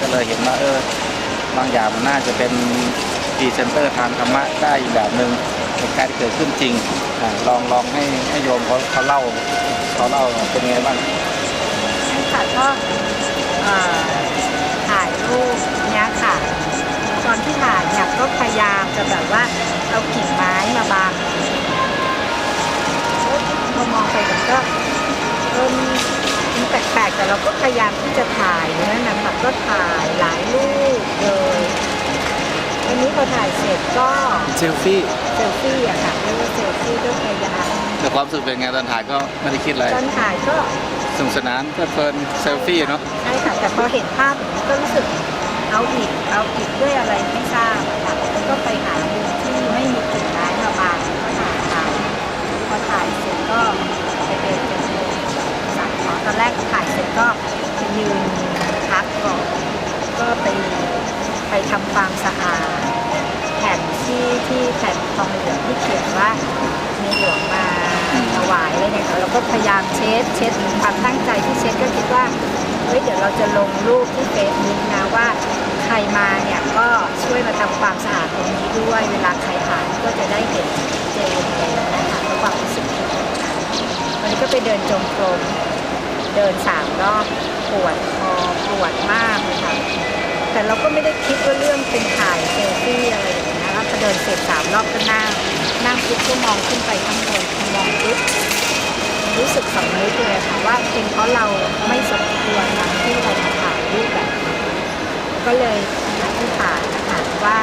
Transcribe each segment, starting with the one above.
ก็เลยเห็นว่าเออบางอย่างมันน่าจะเป็นพรีเซนเตอร์ทางธรรมะได้อีกแบบหนึ่งเหตุการณ์ที่เกิดขึ้นจริงอลองลองให้ให้โยมเขาเขาเล่าเขาเล่าเป็นยังไงบ้างค่ะก็ถ่ายรูปเนี้ยค่ะ ตอนที่ถ่ายเนี่ยก็พยายามจะแบบว่าเอากิ่งไม้มาบังพอมองไปมันก็ แปลกๆแต่เราก็พยายามที่จะถ่ายเนื้อนะคะก็ถ่ายหลายรูปเลยวันนี้พอถ่ายเสร็จก็เซลฟี่เซลฟี่อะค่ะเรียกว่าเซลฟี่ก็พยายามแต่ความรู้สึกเป็นไงตอนถ่ายก็ไม่ได้คิดอะไรตอนถ่ายก็สนุกสนานเพลิดเพลินเซลฟี่เนาะใช่ค่ะแต่พอเห็นภาพอย่างนี้ก็รู้สึกเอาอีกเอาอีกด้วยอะไรไม่ทราบอะค่ะแล้วก็ไปหามุมที่ไม่มีกิ่งไม้มาบังก็ถ่ายถ่ายพอถ่ายเสร็จก็ไปเดินเป็นสัตว์ตอนแรกถ่ายเสร็จก็ไปยืนพักก่อนก็ไป ไปทำความสะอาดแผ่นที่ที่แผ่นทองเหลืองที่เขียนว่าในหลวงมาถวายอะไรเนี่ยเราก็พยายามเช็ดเช็ดความตั้งใจที่เช็ดก็คิดว่าเฮ้ยเดี๋ยวเราจะลงรูปที่เฟซบุ๊กนะว่าใครมาเนี่ยก็ช่วยมาทำความสะอาดตรงนี้ด้วยเวลาใครผ่านก็จะได้เห็นเจนเลยนะคะแล้วความรู้สึกที่ตรงนั้นวันนี้ก็ไปเดินจงกรมเดินสามรอบปวดคอปวดมากเลยค่ะ แต่เราก็ไม่ได้คิดว่าเรื่องเป็นถ่ายเซลฟี่อะไรอย่างเงี้ยแล้วพอเดินเสร็จสามรอบก็นั่งนั่งปุ๊บก็มองขึ้นไปข้างบนมองปุ๊บรู้สึกสำนึกเลยค่ะว่าเป็นเพราะเราไม่สมควรนะที่เราถ่ายรูปแบบก็เลยอธิษฐานนะคะว่า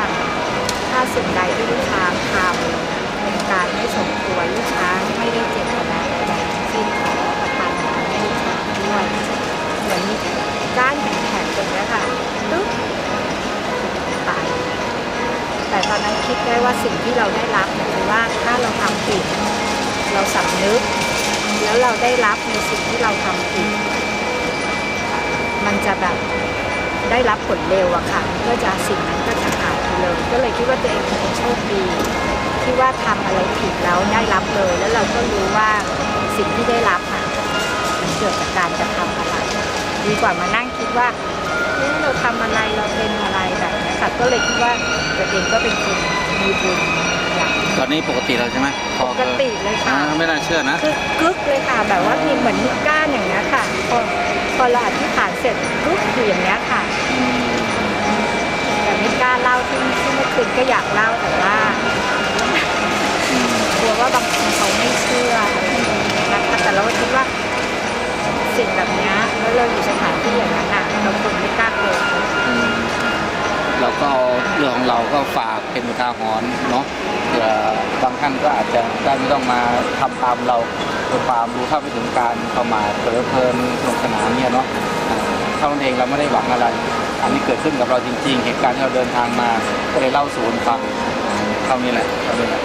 ถ้าสิ่งใดที่ลูกช้างทำเป็นการไม่สมควรลูกช้างไม่ได้ ได้ว่าสิ่งที่เราได้รับคือว่าถ้าเราทำผิด เราสำนึก แล้วเราได้รับในสิ่งที่เราทำผิด มันจะแบบได้รับผลเร็วอะค่ะก็จะสิ่งนั้นก็จะหายไปเลย ก็เลยคิดว่าตัวเองเป็นโชคดีที่ว่าทำอะไรผิดแล้วได้รับเลย แล้วเราก็รู้ว่าสิ่งที่ได้รับอะมันเกิดจากการกระทำอะไรดีกว่ามานั่งคิดว่าเอ๊ะเราทำอะไรเราเป็นอะไรแบบนี้ค่ะก็เลยคิดว่าตัวเองก็เป็นคน มีบุญอย่าง ตอนนี้ปกติแล้วใช่ไหมคอปกติเลยค่ะ อ่าไม่น่าเชื่อนะ คือกึกเลยค่ะ แบบว่ามีเหมือนมีก้านอย่างเงี้ยค่ะ พอพอเราอธิษฐานเสร็จกึกอยู่อย่างเงี้ยค่ะแต่ไม่กล้าเล่าที่ที่เมื่อคืนก็อยากเล่าแต่ว่า เรื่องของเราก็ฝากเป็นอุทาหรณ์เนาะเผื่อบางท่านก็อาจจะได้ไม่ต้องมาทำตามเราความรู้เท่าไม่ถึงการเข้ามาเพลิดเพลินสนุกสนานเนี่ยเนาะเท่านั้นเองเราไม่ได้หวังอะไร อันนี้เกิดขึ้นกับเราจริง ๆ เหตุการณ์ที่เราเดินทางมาก็เลยเล่าสู่กันฟังเท่านี้แหละเท่านี้แหละ